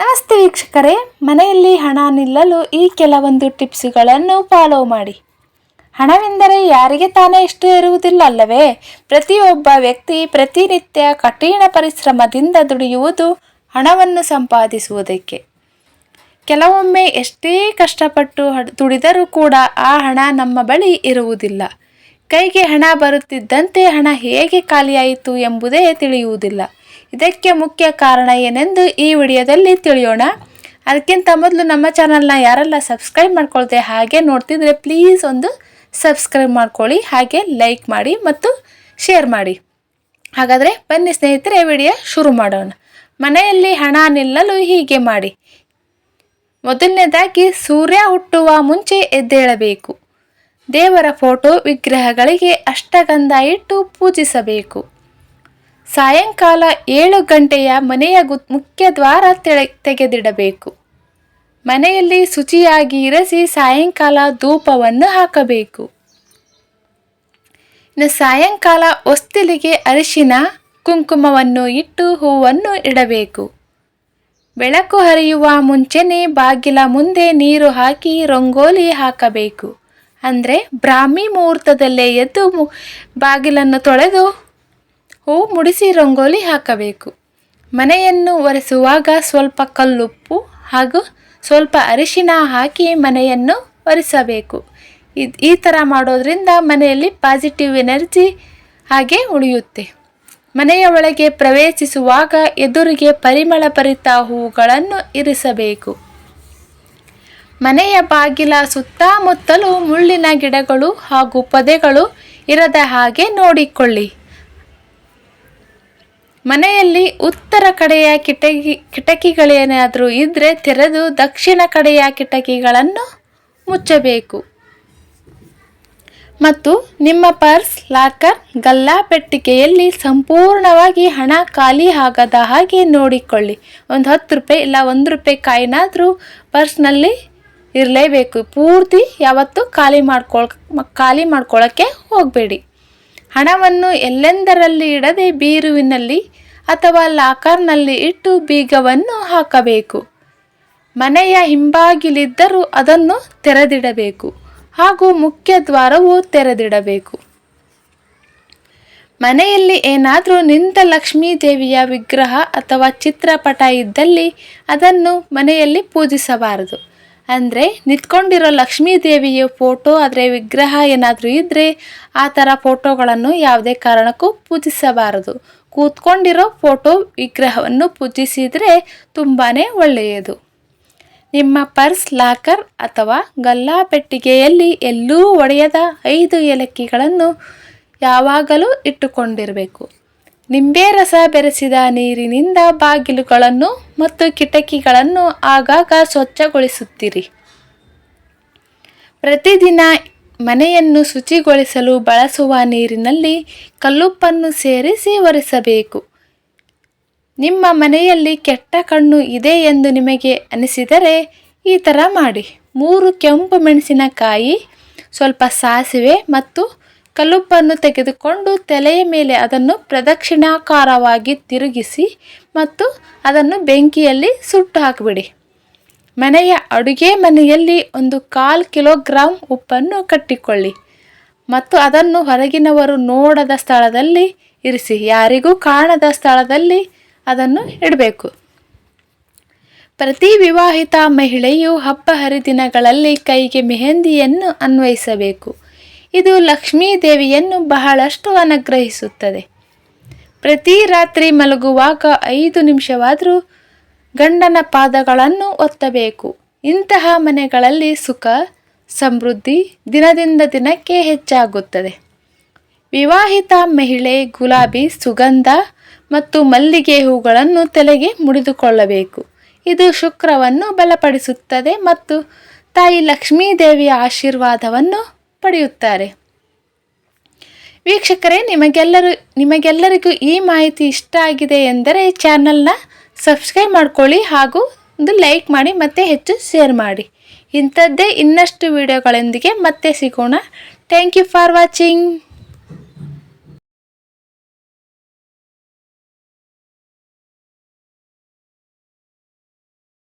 ನಮಸ್ತೆ ವೀಕ್ಷಕರೇ. ಮನೆಯಲ್ಲಿ ಹಣ ನಿಲ್ಲಲು ಈ ಕೆಲವೊಂದು ಟಿಪ್ಸ್ಗಳನ್ನು ಫಾಲೋ ಮಾಡಿ. ಹಣವೆಂದರೆ ಯಾರಿಗೆ ತಾನೇ ಇಷ್ಟ ಇರುವುದಿಲ್ಲ ಅಲ್ಲವೇ ಪ್ರತಿಯೊಬ್ಬ ವ್ಯಕ್ತಿ ಪ್ರತಿನಿತ್ಯ ಕಠಿಣ ಪರಿಶ್ರಮದಿಂದ ದುಡಿಯುವುದು ಹಣವನ್ನು ಸಂಪಾದಿಸುವುದಕ್ಕೆ. ಕೆಲವೊಮ್ಮೆ ಎಷ್ಟೇ ಕಷ್ಟಪಟ್ಟು ದುಡಿದರೂ ಕೂಡ ಆ ಹಣ ನಮ್ಮ ಬಳಿ ಇರುವುದಿಲ್ಲ. ಕೈಗೆ ಹಣ ಬರುತ್ತಿದ್ದಂತೆ ಹಣ ಹೇಗೆ ಖಾಲಿಯಾಯಿತು ಎಂಬುದೇ ತಿಳಿಯುವುದಿಲ್ಲ. ಇದಕ್ಕೆ ಮುಖ್ಯ ಕಾರಣ ಏನೆಂದು ಈ ವಿಡಿಯೋದಲ್ಲಿ ತಿಳಿಯೋಣ. ಅದಕ್ಕಿಂತ ಮೊದಲು ನಮ್ಮ ಚಾನಲ್ನ ಯಾರೆಲ್ಲ ಸಬ್ಸ್ಕ್ರೈಬ್ ಮಾಡ್ಕೊಳ್ತೆ ಹಾಗೆ ನೋಡ್ತಿದ್ರೆ ಪ್ಲೀಸ್ ಒಂದು ಸಬ್ಸ್ಕ್ರೈಬ್ ಮಾಡ್ಕೊಳ್ಳಿ, ಹಾಗೆ ಲೈಕ್ ಮಾಡಿ ಮತ್ತು ಶೇರ್ ಮಾಡಿ. ಹಾಗಾದರೆ ಬನ್ನಿ ಸ್ನೇಹಿತರೆ ವಿಡಿಯೋ ಶುರು ಮಾಡೋಣ. ಮನೆಯಲ್ಲಿ ಹಣ ನಿಲ್ಲಲು ಹೀಗೆ ಮಾಡಿ. ಮೊದಲನೇದಾಗಿ ಸೂರ್ಯ ಹುಟ್ಟುವ ಮುಂಚೆ ಎದ್ದೇಳಬೇಕು. ದೇವರ ಫೋಟೋ ವಿಗ್ರಹಗಳಿಗೆ ಅಷ್ಟಗಂಧ ಇಟ್ಟು ಪೂಜಿಸಬೇಕು. ಸಾಯಂಕಾಲ ಏಳು ಗಂಟೆಯ ಮನೆಯ ಗು ಮುಖ್ಯ ದ್ವಾರ ತೆಳೆ ತೆಗೆದಿಡಬೇಕು. ಮನೆಯಲ್ಲಿ ಶುಚಿಯಾಗಿ ಇರಿಸಿ ಸಾಯಂಕಾಲ ಧೂಪವನ್ನು ಹಾಕಬೇಕು. ಇನ್ನು ಸಾಯಂಕಾಲ ಹೊಸ್ತಿಲಿಗೆ ಅರಿಶಿನ, ಕುಂಕುಮವನ್ನು ಇಟ್ಟು ಹೂವನ್ನು ಇಡಬೇಕು. ಬೆಳಕು ಹರಿಯುವ ಮುಂಚೆನೇ ಬಾಗಿಲ ಮುಂದೆ ನೀರು ಹಾಕಿ ರಂಗೋಲಿ ಹಾಕಬೇಕು. ಅಂದರೆ ಬ್ರಾಹ್ಮಿ ಮುಹೂರ್ತದಲ್ಲೇ ಎದ್ದು ಬಾಗಿಲನ್ನು ತೊಳೆದು ಹೂ ಮುಡಿಸಿ ರಂಗೋಲಿ ಹಾಕಬೇಕು. ಮನೆಯನ್ನು ಒರೆಸುವಾಗ ಸ್ವಲ್ಪ ಕಲ್ಲುಪ್ಪು ಹಾಗೂ ಸ್ವಲ್ಪ ಅರಿಶಿನ ಹಾಕಿ ಮನೆಯನ್ನು ಒರೆಸಬೇಕು. ಇದು ಈ ಥರ ಮಾಡೋದರಿಂದ ಮನೆಯಲ್ಲಿ ಪಾಸಿಟಿವ್ ಎನರ್ಜಿ ಹಾಗೆ ಉಳಿಯುತ್ತೆ. ಮನೆಯ ಒಳಗೆ ಪ್ರವೇಶಿಸುವಾಗ ಎದುರಿಗೆ ಪರಿಮಳ ಭರಿತ ಹೂವುಗಳನ್ನು ಇರಿಸಬೇಕು. ಮನೆಯ ಬಾಗಿಲ ಸುತ್ತಮುತ್ತಲೂ ಮುಳ್ಳಿನ ಗಿಡಗಳು ಹಾಗೂ ಪೊದೆಗಳು ಇರದ ಹಾಗೆ ನೋಡಿಕೊಳ್ಳಿ. ಮನೆಯಲ್ಲಿ ಉತ್ತರ ಕಡೆಯ ಕಿಟಕಿ ಕಿಟಕಿಗಳೇನಾದರೂ ಇದ್ದರೆ ತೆರೆದು ದಕ್ಷಿಣ ಕಡೆಯ ಕಿಟಕಿಗಳನ್ನು ಮುಚ್ಚಬೇಕು. ಮತ್ತು ನಿಮ್ಮ ಪರ್ಸ್, ಲಾಕರ್, ಗಲ್ಲಾ ಪೆಟ್ಟಿಗೆಯಲ್ಲಿ ಸಂಪೂರ್ಣವಾಗಿ ಹಣ ಖಾಲಿ ಆಗದ ಹಾಗೆ ನೋಡಿಕೊಳ್ಳಿ. ಒಂದು ಹತ್ತು ರೂಪಾಯಿ ಇಲ್ಲ, ಒಂದು ರೂಪಾಯಿ ಕಾಯಿನಾದರೂ ಪರ್ಸ್ನಲ್ಲಿ ಇರಲೇಬೇಕು. ಪೂರ್ತಿ ಯಾವತ್ತೂ ಖಾಲಿ ಮಾಡ್ಕೊಳ್ ಖಾಲಿ ಮಾಡ್ಕೊಳ್ಳೋಕ್ಕೆ ಹೋಗಬೇಡಿ. ಹಣವನ್ನು ಎಲ್ಲೆಂದರಲ್ಲಿ ಇಡದೆ ಬೀರುವಿನಲ್ಲಿ ಅಥವಾ ಲಾಕರ್ನಲ್ಲಿ ಇಟ್ಟು ಬೀಗವನ್ನು ಹಾಕಬೇಕು. ಮನೆಯ ಹಿಂಬಾಗಿಲಿದ್ದರೂ ಅದನ್ನು ತೆರೆದಿಡಬೇಕು ಹಾಗೂ ಮುಖ್ಯ ದ್ವಾರವು ತೆರೆದಿಡಬೇಕು. ಮನೆಯಲ್ಲಿ ಏನಾದರೂ ನಿಂತ ಲಕ್ಷ್ಮೀ ದೇವಿಯ ವಿಗ್ರಹ ಅಥವಾ ಚಿತ್ರಪಟ ಇದ್ದಲ್ಲಿ ಅದನ್ನು ಮನೆಯಲ್ಲಿ ಪೂಜಿಸಬಾರದು. ಅಂದರೆ ನಿಂತ್ಕೊಂಡಿರೋ ಲಕ್ಷ್ಮೀ ದೇವಿಯ ಫೋಟೋ ಆದರೆ ವಿಗ್ರಹ ಏನಾದರೂ ಇದ್ದರೆ ಆ ಥರ ಫೋಟೋಗಳನ್ನು ಯಾವುದೇ ಕಾರಣಕ್ಕೂ ಪೂಜಿಸಬಾರದು. ಕೂತ್ಕೊಂಡಿರೋ ಫೋಟೋ ವಿಗ್ರಹವನ್ನು ಪೂಜಿಸಿದರೆ ತುಂಬಾ ಒಳ್ಳೆಯದು. ನಿಮ್ಮ ಪರ್ಸ್ ಲಾಕರ್ ಅಥವಾ ಗಲ್ಲಾ ಪೆಟ್ಟಿಗೆಯಲ್ಲಿ ಎಲ್ಲೂ ಒಡೆಯದ ಐದು ಏಲಕ್ಕಿಗಳನ್ನು ಯಾವಾಗಲೂ ಇಟ್ಟುಕೊಂಡಿರಬೇಕು. ನಿಂಬೆ ರಸ ಬೆರೆಸಿದ ನೀರಿನಿಂದ ಬಾಗಿಲುಗಳನ್ನು ಮತ್ತು ಕಿಟಕಿಗಳನ್ನು ಆಗಾಗ ಸ್ವಚ್ಛಗೊಳಿಸುತ್ತಿರಿ. ಪ್ರತಿದಿನ ಮನೆಯನ್ನು ಶುಚಿಗೊಳಿಸಲು ಬಳಸುವ ನೀರಿನಲ್ಲಿ ಕಲ್ಲುಪ್ಪನ್ನು ಸೇರಿಸಿ ಒರೆಸಬೇಕು. ನಿಮ್ಮ ಮನೆಯಲ್ಲಿ ಕೆಟ್ಟ ಕಣ್ಣು ಇದೆ ಎಂದು ನಿಮಗೆ ಅನಿಸಿದರೆ ಈ ಥರ ಮಾಡಿ. ಮೂರು ಕೆಂಪು ಮೆಣಸಿನಕಾಯಿ, ಸ್ವಲ್ಪ ಸಾಸಿವೆ ಮತ್ತು ಕಲ್ಲುಪ್ಪನ್ನು ತೆಗೆದುಕೊಂಡು ತಲೆಯ ಮೇಲೆ ಅದನ್ನು ಪ್ರದಕ್ಷಿಣಾಕಾರವಾಗಿ ತಿರುಗಿಸಿ ಮತ್ತು ಅದನ್ನು ಬೆಂಕಿಯಲ್ಲಿ ಸುಟ್ಟು ಹಾಕಿಬಿಡಿ. ಮನೆಯ ಅಡುಗೆ ಮನೆಯಲ್ಲಿ ಒಂದು ಕಾಲು ಕಿಲೋಗ್ರಾಂ ಉಪ್ಪನ್ನು ಕಟ್ಟಿಕೊಳ್ಳಿ ಮತ್ತು ಅದನ್ನು ಹೊರಗಿನವರು ನೋಡದ ಸ್ಥಳದಲ್ಲಿ ಇರಿಸಿ, ಯಾರಿಗೂ ಕಾಣದ ಸ್ಥಳದಲ್ಲಿ ಅದನ್ನು ಇಡಬೇಕು. ಪ್ರತಿ ವಿವಾಹಿತ ಮಹಿಳೆಯು ಹಬ್ಬ ಹರಿದಿನಗಳಲ್ಲಿ ಕೈಗೆ ಮೆಹಂದಿಯನ್ನು ಅನ್ವಯಿಸಬೇಕು. ಇದು ಲಕ್ಷ್ಮೀ ದೇವಿಯನ್ನು ಬಹಳಷ್ಟು ಅನುಗ್ರಹಿಸುತ್ತದೆ. ಪ್ರತಿ ರಾತ್ರಿ ಮಲಗುವಾಗ ಐದು ನಿಮಿಷವಾದರೂ ಗಂಡನ ಪಾದಗಳನ್ನು ಒತ್ತಬೇಕು. ಇಂತಹ ಮನೆಗಳಲ್ಲಿ ಸುಖ, ಸಮೃದ್ಧಿ ದಿನದಿಂದ ದಿನಕ್ಕೆ ಹೆಚ್ಚಾಗುತ್ತದೆ. ವಿವಾಹಿತ ಮಹಿಳೆ ಗುಲಾಬಿ, ಸುಗಂಧ ಮತ್ತು ಮಲ್ಲಿಗೆ ಹೂಗಳನ್ನು ತಲೆಗೆ ಮುಡಿದುಕೊಳ್ಳಬೇಕು. ಇದು ಶುಕ್ರವನ್ನು ಬಲಪಡಿಸುತ್ತದೆ ಮತ್ತು ತಾಯಿ ಲಕ್ಷ್ಮೀ ದೇವಿಯ ಆಶೀರ್ವಾದವನ್ನು ಪಡೆಯುತ್ತಾರೆ. ವೀಕ್ಷಕರೇ, ನಿಮಗೆಲ್ಲರೂ, ನಿಮಗೆಲ್ಲರಿಗೂ ಈ ಮಾಹಿತಿ ಇಷ್ಟ ಆಗಿದೆ ಎಂದರೆ ಚಾನಲ್ನ ಸಬ್ಸ್ಕ್ರೈಬ್ ಮಾಡ್ಕೊಳ್ಳಿ ಹಾಗೂ ಒಂದು ಲೈಕ್ ಮಾಡಿ, ಮತ್ತು ಹೆಚ್ಚು ಶೇರ್ ಮಾಡಿ. ಇಂಥದ್ದೇ ಇನ್ನಷ್ಟು ವಿಡಿಯೋಗಳೊಂದಿಗೆ ಮತ್ತೆ ಸಿಗೋಣ. Thank you for watching.